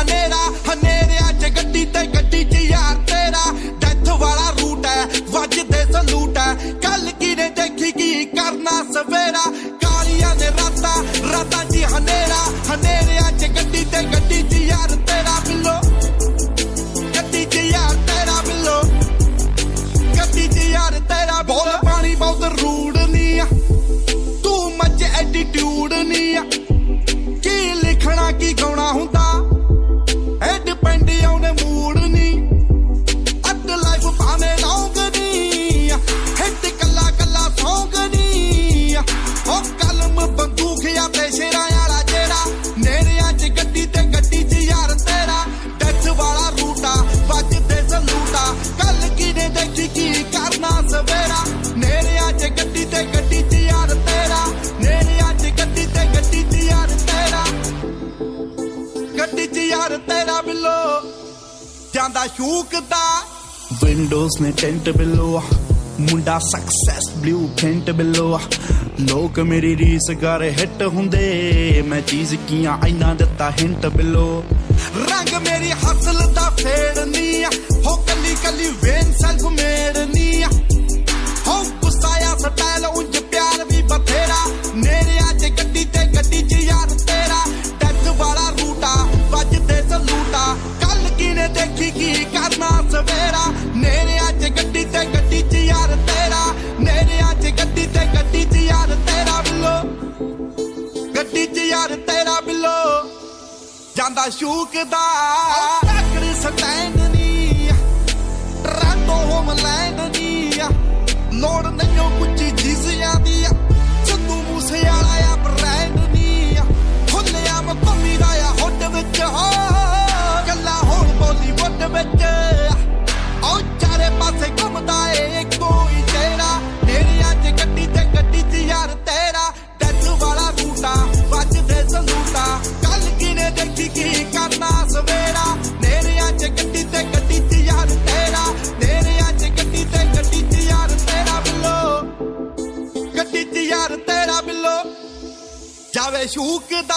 ਹਨੇਰਾ ਜਾਂਦਾ ਸ਼ੂਕ ਦਾ ਵਿੰਡੋਜ਼ ਨੇ ਟੈਂਟ ਬਿਲੋ ਮੁੰਡਾ ਸਕਸੈਸ ਬਲੂ ਪੈਂਟ ਬਿਲੋ ਲੋਕ ਮੇਰੀ ਰੀਸ ਕਰ ਹਿੱਟ ਹੁੰਦੇ। ਮੈਂ ਚੀਜ਼ ਕੀਆਂ ਐਨਾ ਦਿੱਤਾ ਹਿੰਟ ਬਿਲੋ। ਰੰਗ ਮੇਰੀ ਹਸਲ ਦਾ ਫੇੜ ਨਹੀਂ ਦਾ ਸ਼ੂਕ ਦਾ ਟੱਕਰ ਸਟੈਂਡ ਪਿਆਰ ਤੇਰਾ ਬਿੱਲੋ ਜਾਵੇ ਸ਼ੂਕਦਾ